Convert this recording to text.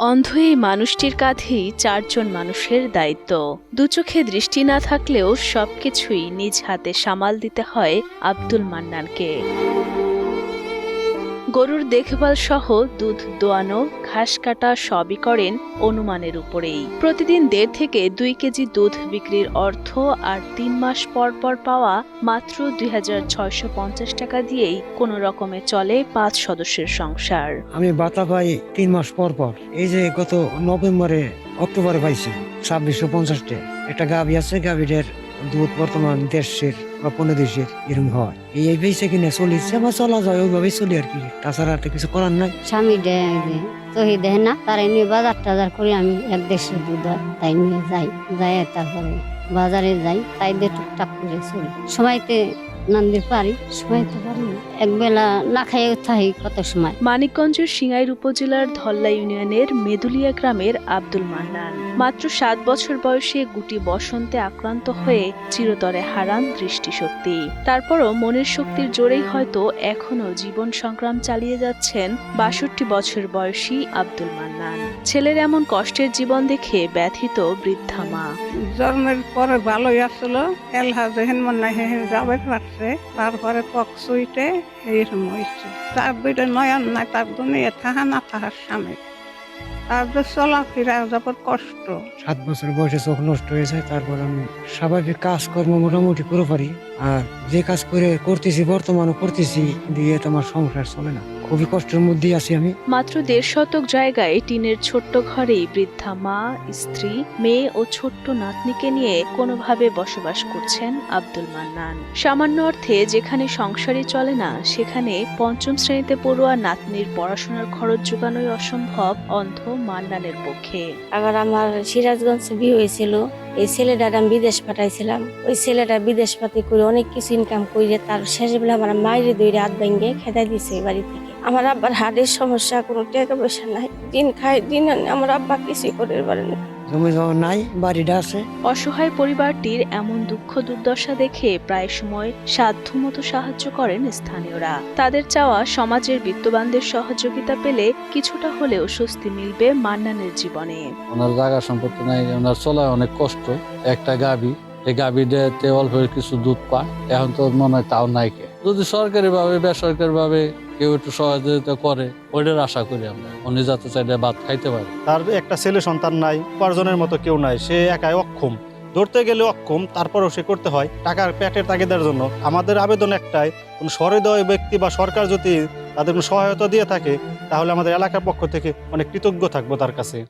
অন্ধ এই মানুষটির কাঁধেই চারজন মানুষের দায়িত্ব। দুচোখে দৃষ্টি না থাকলেও সবকিছুই নিজ হাতে সামাল দিতে হয় আব্দুল মান্নানকে। গরুর দেখভাল সহ দুধ, দোয়ানো, ঘাস কাটা সবই করেন অনুমানের উপরেই। প্রতিদিন দেড় থেকে দুই কেজি দুধ বিক্রির অর্থ আর তিন মাস পর পর পাওয়া মাত্র দুই হাজার ছয়শো পঞ্চাশ টাকা দিয়েই কোনো রকমে চলে পাঁচ সদস্যের সংসার। আমি বাতা পাই তিন মাস পর পর। এই যে গত নভেম্বরে, অক্টোবরে পাইছি, ছাব্বিশশো পঞ্চাশটা। একটা গাভি আছে, গাভিটার দুধ বর্তমান দেড়শের বা পনেরো দেশের এরকম হয়। এই এই বেঁচে কিনে চলিছে বা চলা যায় ওইভাবেই চলি আর কি। তাছাড়া আর তো কিছু করার নাই। স্বামী দেয় তহি দেয় না তারাই নিয়ে বাজার টাজার করে আমি এক দেশের দুধ তাই নিয়ে যাই যাই তারপরে বাজারে যাই তাই দিয়ে টুকটাক করে চলি। সময়তে নান্দির পারি সময়তে পারি একবেলা না খাইয়ে থাকি কত সময়? মানিকগঞ্জের সিঙ্গাইর উপজেলার ধল্লা ইউনিয়নের মেদুলিয়া গ্রামের আব্দুল মান্নান। মাত্র সাত বছর বয়সে গুটি বসন্তে আক্রান্ত হয়ে চিরতরে হারান দৃষ্টিশক্তি। তারপরও মনের শক্তির জোরেই হয়তো এখনও জীবন সংগ্রাম চালিয়ে যাচ্ছেন বাষট্টি বছর বয়সী আব্দুল মান্নান। ছেলের এমন কষ্টের জীবন দেখে ব্যথিত বৃদ্ধা মা। জন্মের পরে ভালোই আসলো এলহা যেহেন মনে হেন যাবে পারছে, তারপরে পক সুইটে এইরকম হয়েছে। তার দুইটা নয়ন নাই, তার দুনিয়া থাহা না থাকার স্বামী। তার চলা চলাফেরা যাবার কষ্ট। সাত বছর বয়সে চোখ নষ্ট হয়ে যায়, তারপর আমি স্বাভাবিক কাজকর্ম মোটামুটি করে পারি। আর যে কাজ করে করতেছি, বর্তমানও করতেছি, দিয়ে তোমার সংসার চলে না। খুবই কষ্টের মধ্যেই আছি আমি। মাত্র দেড় শতক জায়গায় টিনের ছোট্ট ঘরেই বৃদ্ধা মা স্ত্রী মেয়ে ও ছোট্ট নাতনিকে নিয়ে কোনোভাবে বসবাস করছেন আব্দুল মান্নান। সামান্য অর্থে যেখানে সংসারই চলে না সেখানে পঞ্চম শ্রেণীতে পড়ুয়া নাতনির পড়াশোনার খরচ যোগানোই অসম্ভব অন্ধ মান্নানের পক্ষে। আবার আমার সিরাজগঞ্জে বিয়ে হয়েছিল। এই ছেলেটার আমি বিদেশ পাঠাইছিলাম। ওই ছেলেটা বিদেশ পাতি করে অনেক কিছু ইনকাম করে তার শেষে বেলা আমার মায়ের দুই রাত ভেঙে খেদাই দিছে বাড়ি থেকে। আমার আব্বার হার্টের সমস্যা, কোনো টাকা পয়সা নাই। দিন খাই দিন আমার আব্বা কিছুই করে পারে না। জমি জমা নাই বাড়িটা আছে। অসহায় পরিবারটির এমন দুঃখ দুর্দশা দেখে প্রায় সময় সাধ্যমতো সাহায্য করেন স্থানীয়রা। তাদের চাওয়া সমাজের বিত্তবানদের সহযোগিতা পেলে কিছুটা হলেও স্বস্তি মিলবে মান্নানের জীবনে। ওনার জায়গা সম্পত্তি নাই ওনার চলায় অনেক কষ্ট। একটা গাবি এই গাবিটাতে অল্প কিছু দুধ পায় এখন তো মনে হয় তাও নাই কে। যদি সরকারি ভাবে বেসরকারি ভাবে কেউ একটু সহযোগিতা করে, ওইটার আশা করি আমরা। উনি যাতে চাইলে ভাত খাইতে পারে। তার একটা ছেলে সন্তান নাই, উপার্জনের মতো কেউ নাই, সে একাই অক্ষম। ধরতে গেলে অক্ষম, তারপরেও সে করতে হয় টাকার পেটের তাগিদার জন্য। আমাদের আবেদন একটাই, কোন সহৃদয় ব্যক্তি বা সরকার যদি তাদের কোনো সহায়তা দিয়ে থাকে, তাহলে আমাদের এলাকার পক্ষ থেকে অনেক কৃতজ্ঞ থাকব তার কাছে।